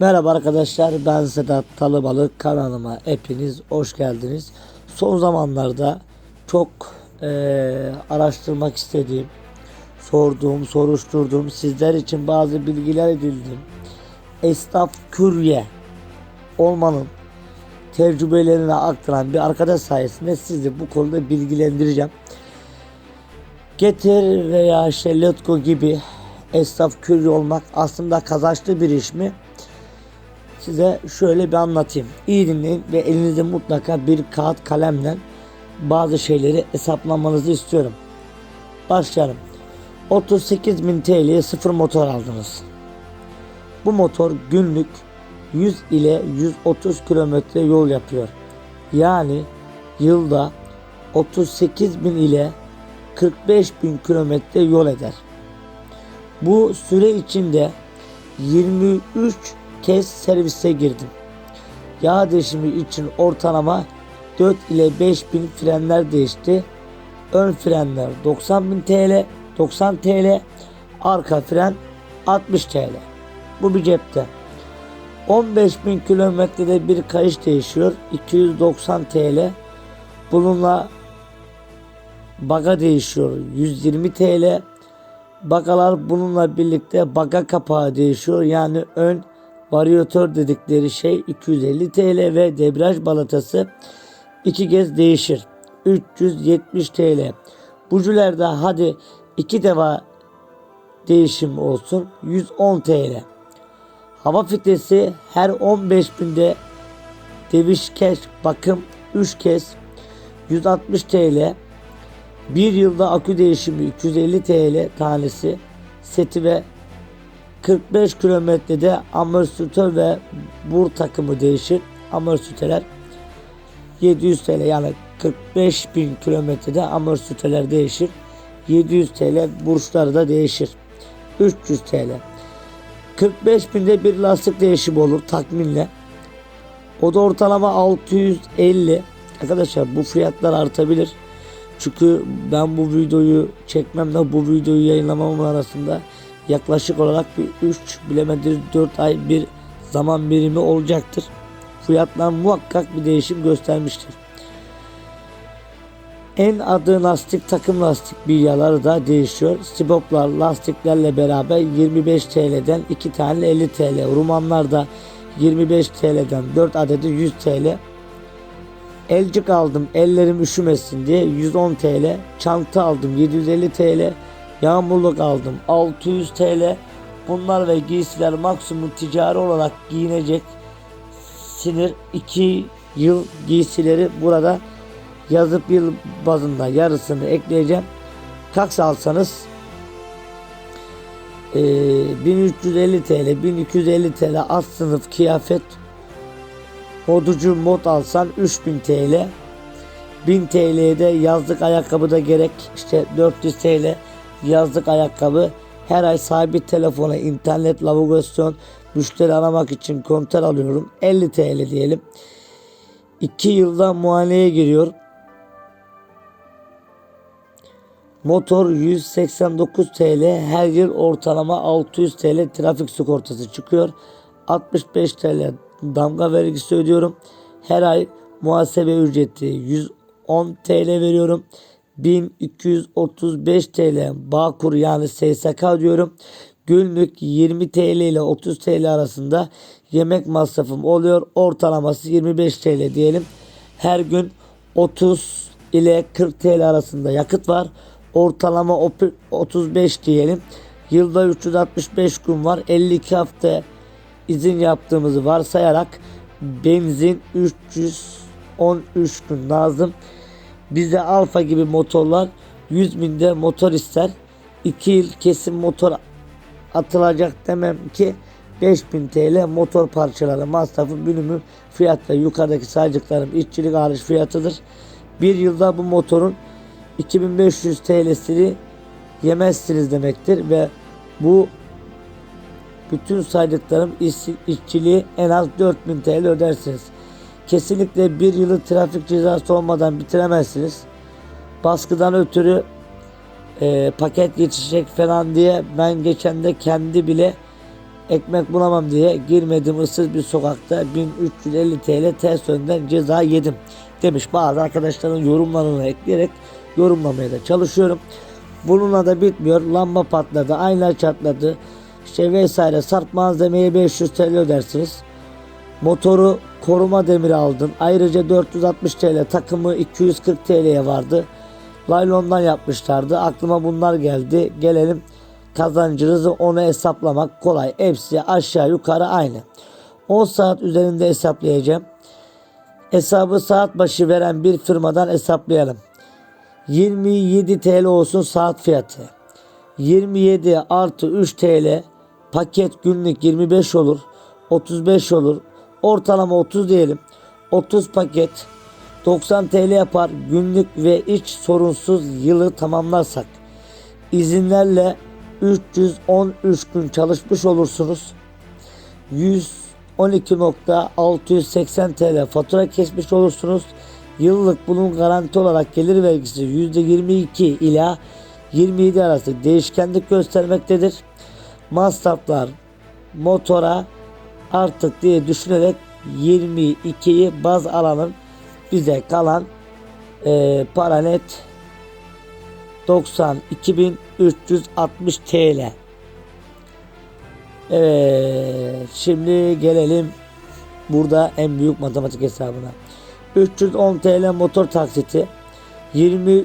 Merhaba arkadaşlar ben Sedat Talıbalık kanalıma hepiniz hoş geldiniz. Son zamanlarda çok eee, araştırmak istediğim, sorduğum, soruşturduğum, sizler için bazı bilgiler edindim. Esnaf kürye olmanın tecrübelerini aktaran bir arkadaş sayesinde sizi bu konuda bilgilendireceğim. Getir veya işte Letgo gibi esnaf kürye olmak aslında kazançlı bir iş mi? Size şöyle bir anlatayım. İyi dinleyin ve elinizde mutlaka bir kağıt kalemle bazı şeyleri hesaplamanızı istiyorum. Başlayalım. 38.000 TL'ye sıfır motor aldınız. Bu motor günlük 100 ile 130 kilometre yol yapıyor. Yani yılda 38.000 ile 45.000 kilometre yol eder. Bu süre içinde 23 kez servise girdim. Yağ değişimi için ortalama 4 ile 5 bin frenler değişti. Ön frenler 90 bin TL, 90 TL, arka fren 60 TL. Bu bir cepte. 15 bin kilometrede bir kayış değişiyor. 290 TL. Bununla baga değişiyor. 120 TL. Bagalar bununla birlikte baga kapağı değişiyor. Yani ön varyatör dedikleri şey 250 TL ve debriyaj balatası iki kez değişir. 370 TL. Bucülerde hadi iki defa değişim olsun 110 TL. Hava filtresi her 15 binde devişkeş bakım 3 kez 160 TL. Bir yılda akü değişimi 250 TL tanesi seti ve 45 kilometrede amortisör ve bur takımı değişir. Amortisörler 700 TL yani 45 bin kilometrede amortisörler değişir. 700 TL burçları da değişir. 300 TL. 45 binde bir lastik değişimi olur takminle. O da ortalama 650. Arkadaşlar bu fiyatlar artabilir. Çünkü ben bu videoyu çekmemle bu videoyu yayınlamamın arasında yaklaşık olarak bir 3 bilemedir 4 ay bir zaman birimi olacaktır. Fiyatlar muhakkak bir değişim göstermiştir. En adı lastik takım lastik bilyaları da değişiyor. Siboplar lastiklerle beraber 25 TL'den 2 tane 50 TL. Rumanlar da 25 TL'den 4 adedi 100 TL. Elcik aldım ellerim üşümesin diye 110 TL. Çanta aldım 750 TL. Yağmurluk aldım. 600 TL. Bunlar ve giysiler maksimum ticari olarak giyinecek sinir 2 yıl giysileri burada yazıp yıl bazında yarısını ekleyeceğim. Kaks alsanız eee, 1350 TL 1250 TL az sınıf kıyafet. Moducu mod alsan 3000 TL 1000 TL'ye de yazlık ayakkabı da gerek. İşte 400 TL yazlık ayakkabı her ay sabit telefona internet navigasyon müşteri aramak için kontrol alıyorum 50 TL diyelim 2 yılda muayeneye giriyor Motor 189 TL her yıl ortalama 600 TL trafik sigortası çıkıyor 65 TL damga vergisi ödüyorum. Her ay muhasebe ücreti 110 TL veriyorum. 1235 TL Bağkur yani SSK ödüyorum. Günlük 20 TL ile 30 TL arasında yemek masrafım oluyor. Ortalaması 25 TL diyelim. Her gün 30 ile 40 TL arasında yakıt var. Ortalama 35 diyelim. Yılda 365 gün var. 52 hafta izin yaptığımızı varsayarak benzin 313 gün lazım. Bize alfa gibi motorlar 100 binde motor ister. 2 yıl kesin motor atılacak demem ki 5000 TL motor parçaları masrafı bölümü fiyat ve yukarıdaki sayacaklarım işçilik hariç fiyatıdır. Bir yılda bu motorun 2500 TL'sini yemezsiniz demektir ve bu bütün saydıklarım iş, işçiliği en az 4000 TL ödersiniz. Kesinlikle bir yılı trafik cezası olmadan bitiremezsiniz. Baskıdan ötürü e, paket geçecek falan diye ben geçen de kendi bile ekmek bulamam diye girmedim ıssız bir sokakta 1350 TL ters yönden ceza yedim demiş bazı arkadaşların yorumlarını ekleyerek yorumlamaya da çalışıyorum. Bununla da bitmiyor. Lamba patladı, ayna çatladı. İşte vesaire sarp malzemeye 500 TL ödersiniz. Motoru koruma demiri aldın. Ayrıca 460 TL takımı 240 TL'ye vardı. Laylondan yapmışlardı. Aklıma bunlar geldi. Gelelim kazancınızı onu hesaplamak kolay. Hepsi aşağı yukarı aynı. 10 saat üzerinde hesaplayacağım. Hesabı saat başı veren bir firmadan hesaplayalım. 27 TL olsun saat fiyatı. 27 artı 3 TL paket günlük 25 olur. 35 olur. Ortalama 30 diyelim. 30 paket 90 TL yapar. Günlük ve iç sorunsuz yılı tamamlarsak izinlerle 313 gün çalışmış olursunuz. 112.680 TL fatura kesmiş olursunuz. Yıllık bunun garanti olarak gelir vergisi %22 ila 27 arası değişkenlik göstermektedir. Masraflar motora artık diye düşünerek 22'yi baz alalım. Bize kalan e, para net 92.360 TL. Evet, şimdi gelelim burada en büyük matematik hesabına. 310 TL motor taksiti, 20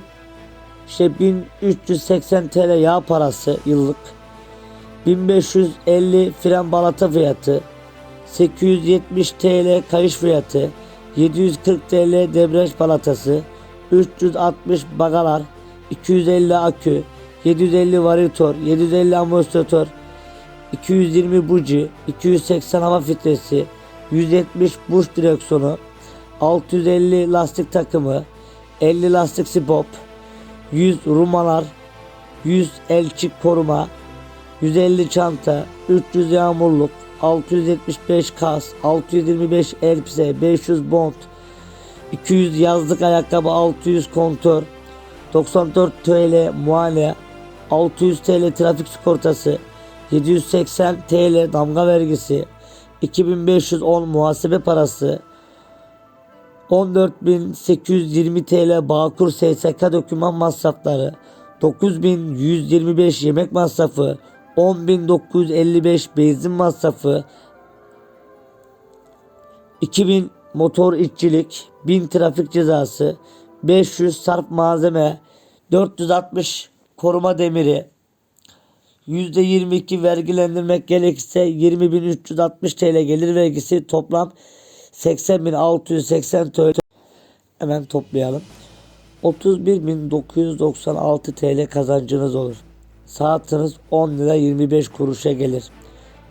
işte 1380 TL yağ parası yıllık, 1550 fren balata fiyatı, 870 TL kayış fiyatı, 740 TL debriyaj balatası, 360 bagalar, 250 akü, 750 varitör, 750 amortisör, 220 buji, 280 hava filtresi, 170 buş direksiyonu, 650 lastik takımı, 50 lastik spop, 100 rumalar, 100 elçik koruma, 150 çanta, 300 yağmurluk, 675 kas, 625 elbise, 500 bond, 200 yazlık ayakkabı, 600 kontör, 94 TL muayene, 600 TL trafik sigortası, 780 TL damga vergisi, 2510 muhasebe parası, 14.820 TL Bağkur SSK doküman masrafları, 9.125 yemek masrafı, 10.955 benzin masrafı, 2000 motor işçilik, 1000 trafik cezası, 500 sarp malzeme, 460 koruma demiri, %22 vergilendirmek gerekirse 20.360 TL gelir vergisi toplam 80.680 TL. Hemen toplayalım. 31.996 TL kazancınız olur. Saatiniz 10 lira 25 kuruşa gelir.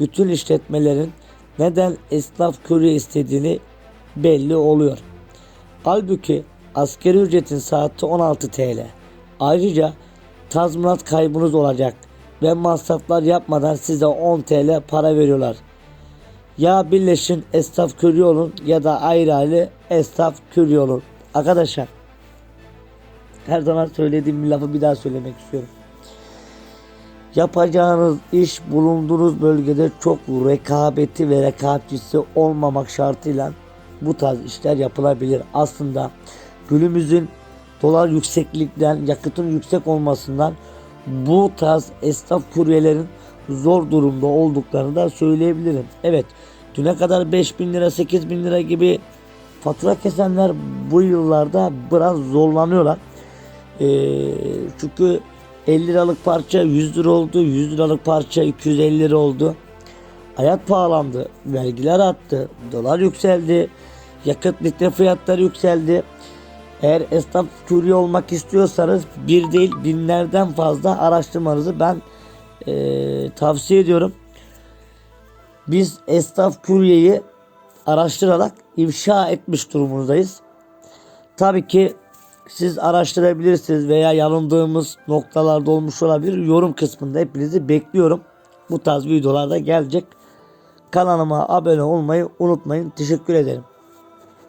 Bütün işletmelerin neden esnaf kurye istediğini belli oluyor. Halbuki askeri ücretin saati 16 TL. Ayrıca tazminat kaybınız olacak ve masraflar yapmadan size 10 TL para veriyorlar. Ya birleşin esnaf kurye olun ya da ayrı ayrı esnaf kurye olun. Arkadaşlar her zaman söylediğim bir lafı bir daha söylemek istiyorum. Yapacağınız iş bulunduğunuz bölgede çok rekabeti ve rekabetçisi olmamak şartıyla bu tarz işler yapılabilir. Aslında günümüzün dolar yükseklikten, yakıtın yüksek olmasından bu tarz esnaf kuryelerin zor durumda olduklarını da söyleyebilirim. Evet düne kadar 5000 lira 8000 lira gibi fatura kesenler bu yıllarda biraz zorlanıyorlar. Ee, çünkü 50 liralık parça 100 lira oldu. 100 liralık parça 250 lira oldu. Hayat pahalandı. Vergiler arttı. Dolar yükseldi. Yakıt litre fiyatları yükseldi. Eğer esnaf kurye olmak istiyorsanız bir değil binlerden fazla araştırmanızı ben e, tavsiye ediyorum. Biz esnaf kuryeyi araştırarak ifşa etmiş durumundayız. Tabii ki siz araştırabilirsiniz veya yanıldığımız noktalarda olmuş olabilir. Yorum kısmında hepinizi bekliyorum. Bu tarz videolarda gelecek. Kanalıma abone olmayı unutmayın. Teşekkür ederim.